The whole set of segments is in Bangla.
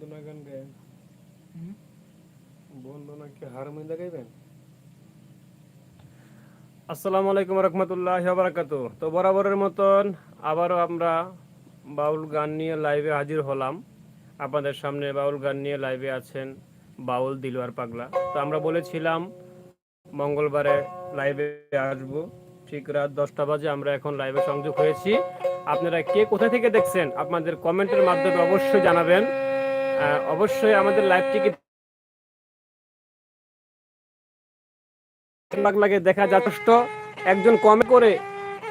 বন্দনা গান গায়েন হুম? বন্দনা কি হারমোনিয়াম গাইবেন? আসসালামু আলাইকুম রহমতুল্লাহ বারাকাতু তো বরাবরের মতন আবারও আমরা বাউল গান নিয়ে লাইভে হাজির হলাম। আপনাদের সামনে বাউল গান নিয়ে লাইভে আছেন বাউল দিলওয়ার পাগলা। তো আমরা বলেছিলাম মঙ্গলবারে লাইভে আসব। ঠিক রাত দশটা বাজে আমরা এখন লাইভে সংযোগ হয়েছি। আপনারা কে কোথা থেকে দেখছেন আপনাদের কমেন্টের মাধ্যমে অবশ্যই জানাবেন। অবশ্যই আমাদের লাইভটিকে পাগলাকে দেখা যথেষ্ট। একজন কমেন্ট করে,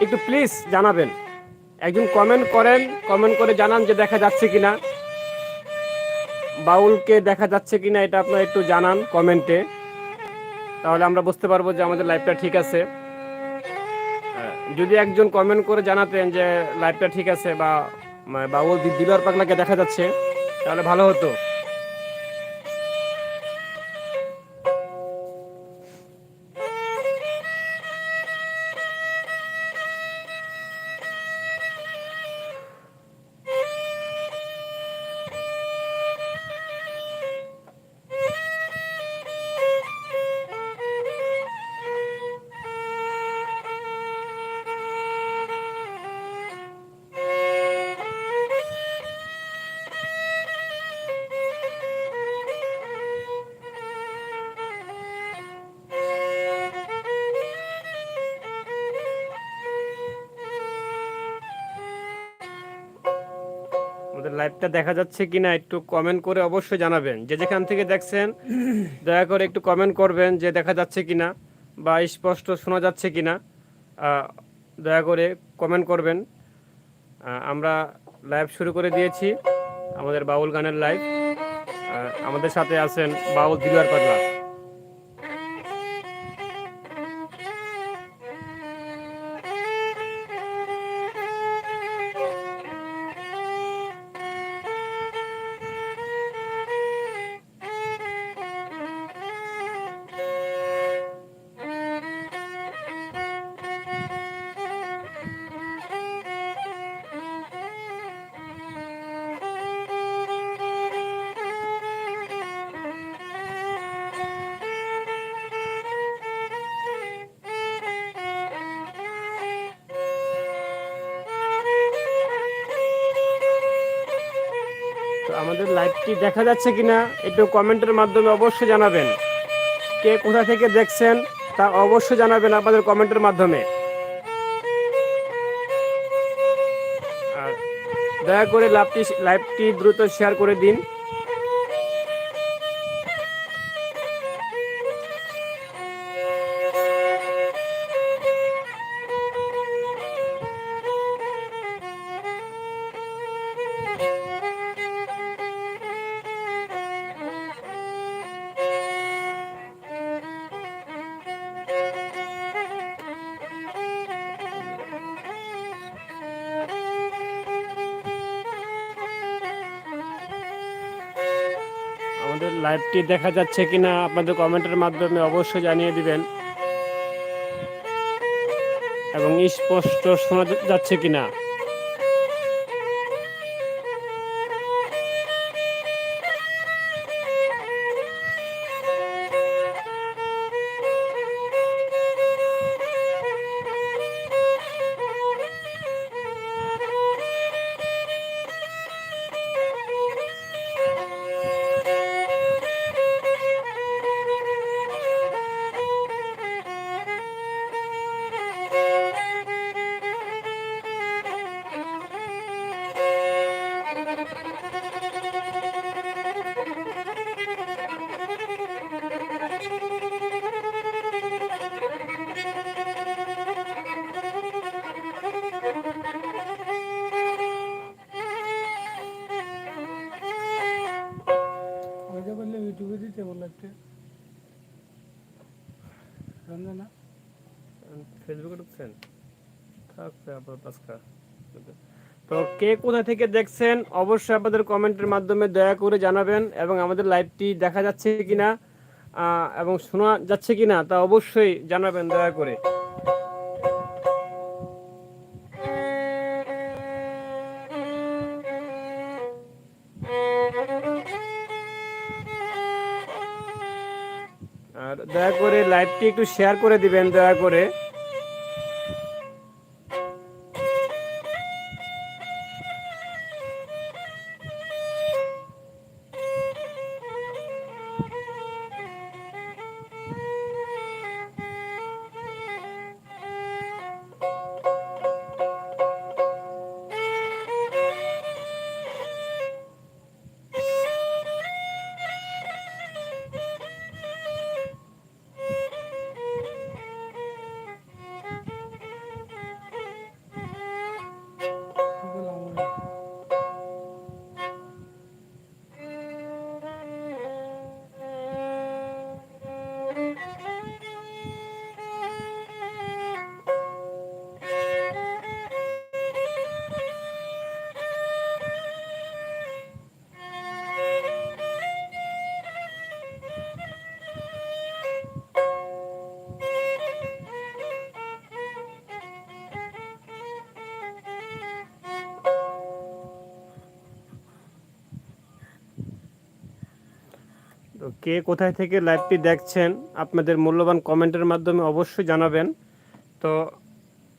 একটু প্লিজ জানাবেন। একজন কমেন্ট করেন কমেন্ট করে জানান যে দেখা যাচ্ছে কিনা। বাউলকে দেখা যাচ্ছে কিনা এটা আপনারা একটু জানান কমেন্টে তাহলে আমরা বুঝতে পারব যে আমাদের লাইভটা ঠিক আছে। যদি একজন কমেন্ট করে জানাতেন যে লাইভটা ঠিক আছে বা বাউল দি- দিলওয়ার পাগলাকে দেখা যাচ্ছে। তাহলে ভালো হতো। লাইভটা দেখা যাচ্ছে কিনা একটু কমেন্ট করে অবশ্যই জানাবেন। যে যেখান থেকে দেখছেন, দয়া করে একটু কমেন্ট করবেন যে দেখা যাচ্ছে কিনা বা স্পষ্ট শোনা যাচ্ছে কিনা। দয়া করে কমেন্ট করবেন। আমরা লাইভ শুরু করে দিয়েছি আমাদের বাউল গানের লাইভ আমাদের সাথে আছেন বাউল দিলার পাগলা। লাইভটি দেখা যাচ্ছে কিনা একটু কমেন্টের মাধ্যমে অবশ্যই জানাবেন। কে কোথা থেকে দেখছেন তা অবশ্যই জানাবেন আপনাদের কমেন্টের মাধ্যমে। আর দয়া করে লাভটি লাইভটি দ্রুত শেয়ার করে দিন। আমাদের লাইভটি দেখা যাচ্ছে কিনা আপনাদের কমেন্টের মাধ্যমে অবশ্যই জানিয়ে দিবেন। এবং স্পষ্ট শোনা যাচ্ছে কিনা। আচ্ছা তো কে কোথা থেকে দেখছেন, অবশ্যই আপনাদের কমেন্টের মাধ্যমে দয়া করে জানাবেন এবং আমাদের লাইভটি দেখা যাচ্ছে কিনা এবং শোনা যাচ্ছে কিনা তা অবশ্যই জানাবেন দয়া করে। আর দয়া করে লাইভটি একটু শেয়ার করে দিবেন দয়া করে। কে কোথায় থেকে লাইভটি দেখছেন আপনাদের মূল্যবান কমেন্টের মাধ্যমে অবশ্যই জানাবেন। তো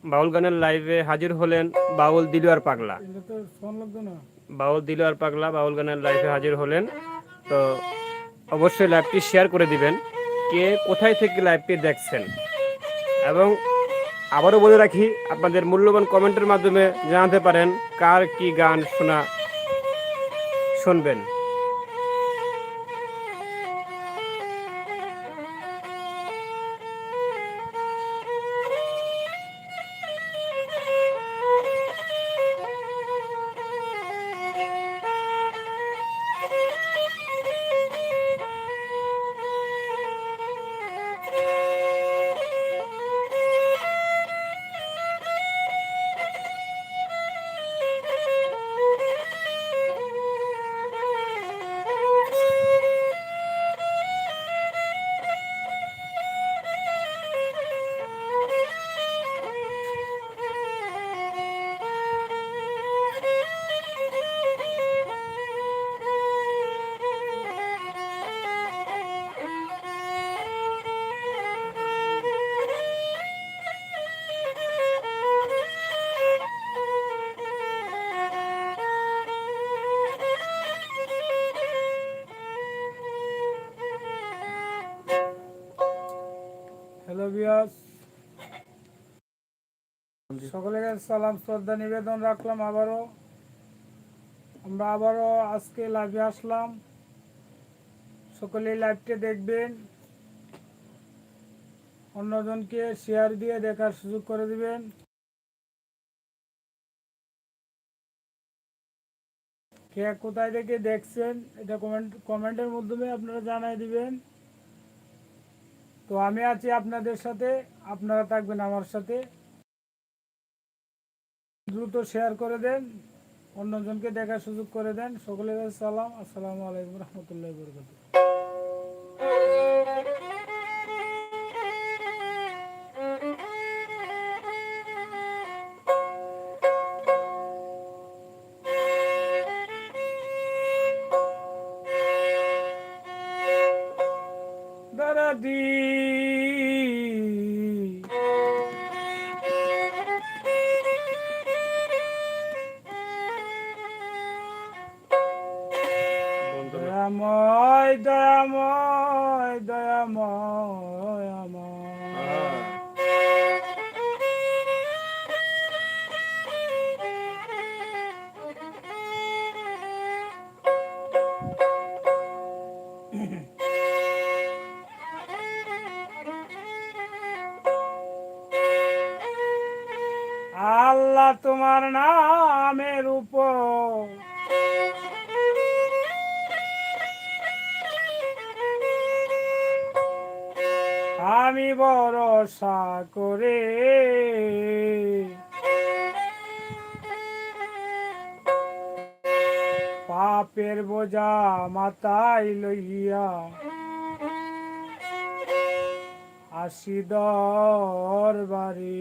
বাউল গানের লাইভে হাজির হলেন বাউল দিলুয়ার পাগলা। বাউল দিলুয়ার পাগলা বাউল গানের লাইভে হাজির হলেন। তো অবশ্যই লাইভটি শেয়ার করে দিবেন, কে কোথায় থেকে লাইভটি দেখছেন। এবং আবারও বলে রাখি, আপনাদের মূল্যবান কমেন্টের মাধ্যমে জানাতে পারেন কার কি গান শোনা, শুনবেন। হ্যালো সকলের কাছে সালাম, শ্রদ্ধা, নিবেদন রাখলাম আবারও। আমরা আবারও আজকে লাইভে আসলাম। সকলেই লাইভটি দেখবেন। অন্যজনকে শেয়ার দিয়ে দেখার সুযোগ করে দিবেন। কে কোথায় থেকে দেখছেন, এটা কমেন্ট কমেন্টের মাধ্যমে আপনারা জানাই দিবেন। তো আমি আছি আপনাদের সাথে, আপনারা থাকবেন আমার সাথে। দ্রুত শেয়ার করে দেন, অন্যজনকে দেখার সুযোগ করে দেন। সকলের সালাম, আসসালামু আলাইকুম রহমতুল্লাহ বরকাত দয়াময় দয়াময় দয়াময় আমি ভরসা করে। পাপের বোঝা মাতাই লইয়া আসি দরবারে।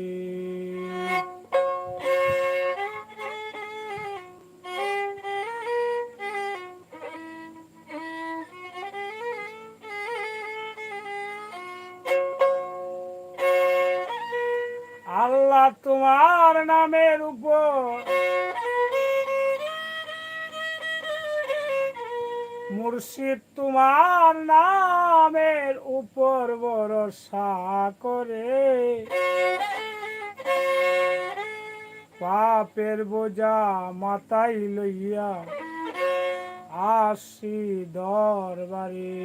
তোমার নামের উপর। মুর্শিদ তোমার নামের উপর ভরসা করে। পাপের বোঝা মাথায় লইয়া আসি দরবারে।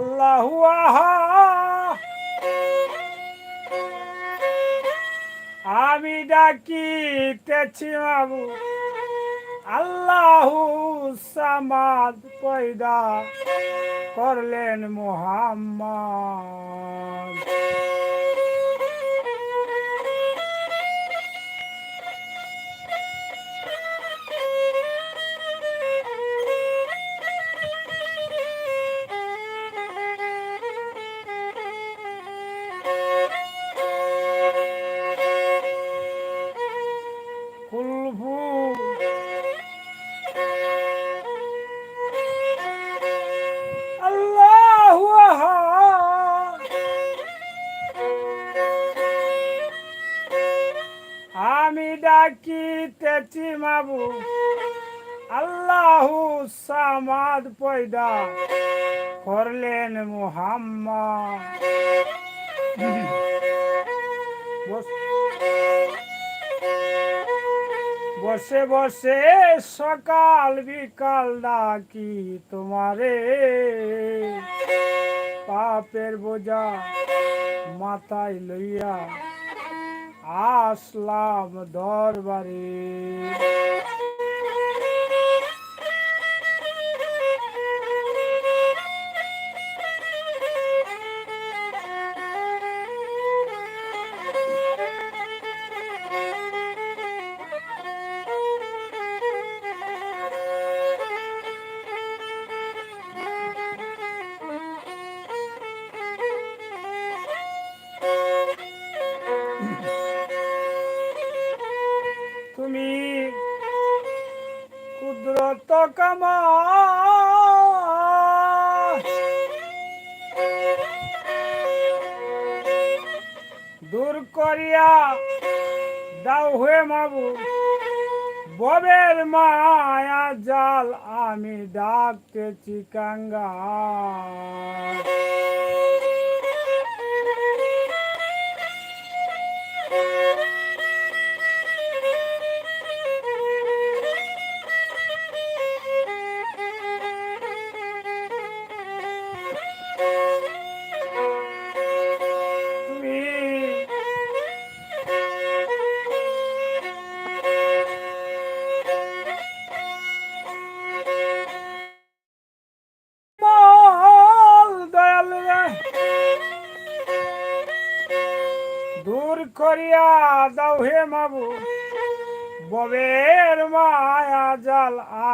আল্লাহু আহা আমি ডাকিতেছি বাবু। আল্লাহু সামাদ পয়দা করলেন মোহাম্মদ। আল্লাহু সামাদ পয়দা করলেন মুহাম্মদ। বসে বসে সকাল বিকাল ডাকি তোমারে। পাপের বোঝা মাথায় লইয়া আসলাম দরবারে। কামা দূর করিয়া দাও হয়ে মাবু ববের মায়া জাল আমি ডাকতেছি কাঙ্গা।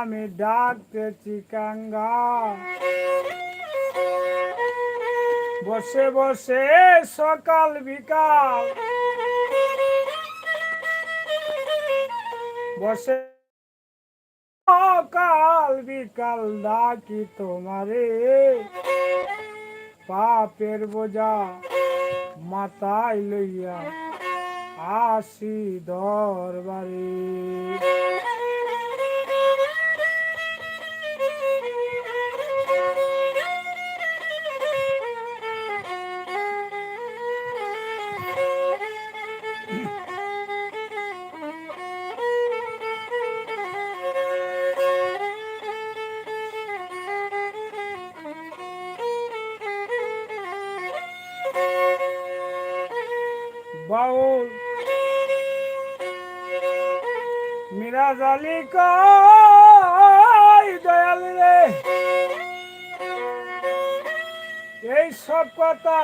আমি ডাকতেছি, কাঙ্গা। বসে বসে, সকাল, বিকাল। বসে, সকাল, বিকাল, ডাকি তোমারে। পাপের বোঝা মাথায় লইয়া আসি দরবারে। দয়াল রে। এই সব কথা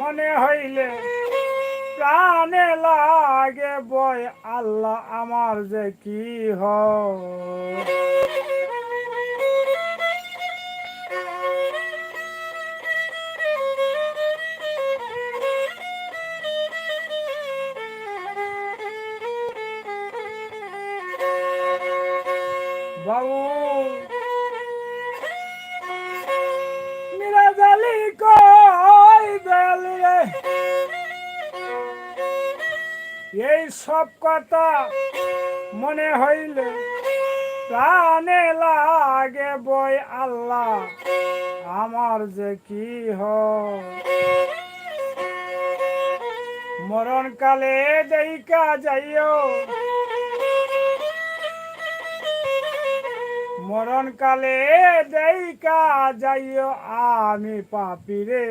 মনে হইলে প্রাণে লাগে বয়, আল্লাহ আমার যে কি হয়। সব কথা মনে হইলে। প্রাণে লাগে বই আল্লাহ, আমার যে কি হয়? মরণ কালে দেইকা যাইও। মরণ কালে দেইকা যাইও আমি পাপিরে,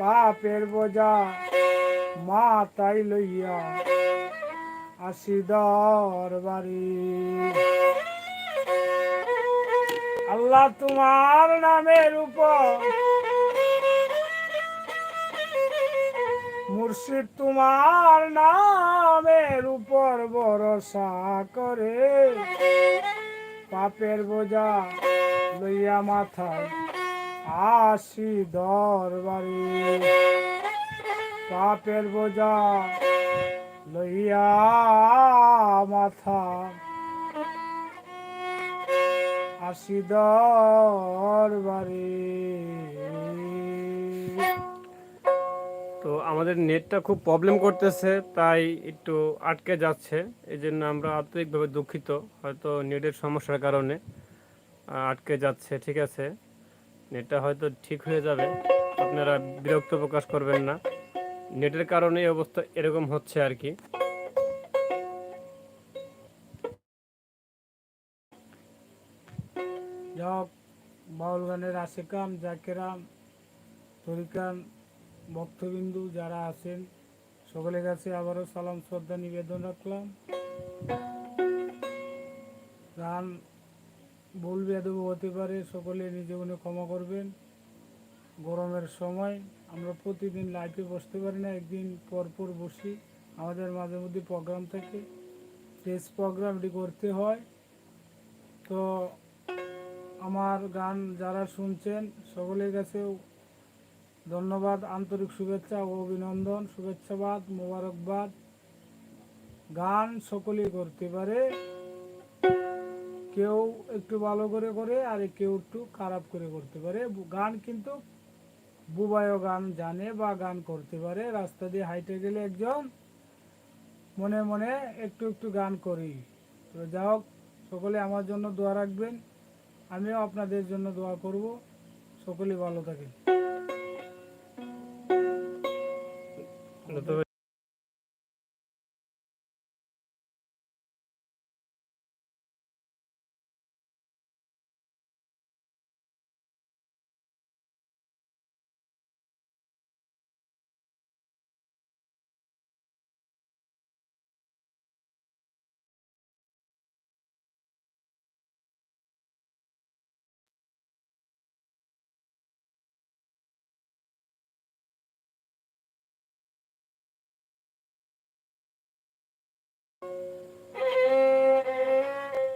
পাপের বোঝা। মাতাই লইয়া আসি দরবারি। আল্লাহ তোমার নামের উপর মুর্শিদ তোমার নামের উপর ভরসা করে। পাপের বোঝা লইয়া মাথায় আসি দরবারি। পাপের বোঝা লইয়া মাথা আসি দরবারি। তো আমাদের নেটটা খুব প্রবলেম করতেছে, তাই একটু আটকে যাচ্ছে। এই জন্য আমরা আন্তরিকভাবে দুঃখিত, হয়তো নেটের সমস্যার কারণে আটকে যাচ্ছে, ঠিক আছে? নেটটা হয়তো ঠিক হয়ে যাবে। আপনারা বিরক্ত প্রকাশ করবেন না। নেটের কারণে এই অবস্থা এরকম হচ্ছে আর কি। বাউল গানের আশেকান, জাকেরাম, তরিকান, ভক্তবিন্দু যারা আছেন, সকলের কাছে আবারও সালাম, শ্রদ্ধা, নিবেদন রাখলাম। গান ভুল বেদব হতে পারে, সকলে নিজে মনে ক্ষমা করবেন। গরমের সময় আমরা প্রতিদিন লাইভে বসতে পারি না, একদিন পর পর বসি। আমাদের মাঝে মধ্যে প্রোগ্রাম থাকে। টেস্ট প্রোগ্রামটি করতে হয়। তো আমার গান যারা শুনছেন, সকলের কাছেও ধন্যবাদ, আন্তরিক শুভেচ্ছা ও অভিনন্দন, শুভেচ্ছাবাদ, মোবারকবাদ। গান সকলেই করতে পারে। কেউ একটু ভালো করে করে আর কেউ একটু খারাপ করে করতে পারে। গান কিন্তু বুবায়ও গান জানে বা গান করতে পারে। রাস্তা দিয়ে হাইটে গেলে একজন মনে মনে একটু একটু গান করি। তো যা হোক, সকলে আমার জন্য দোয়া রাখবেন। আমিও আপনাদের জন্য দোয়া করব। সকলে ভালো থাকেন।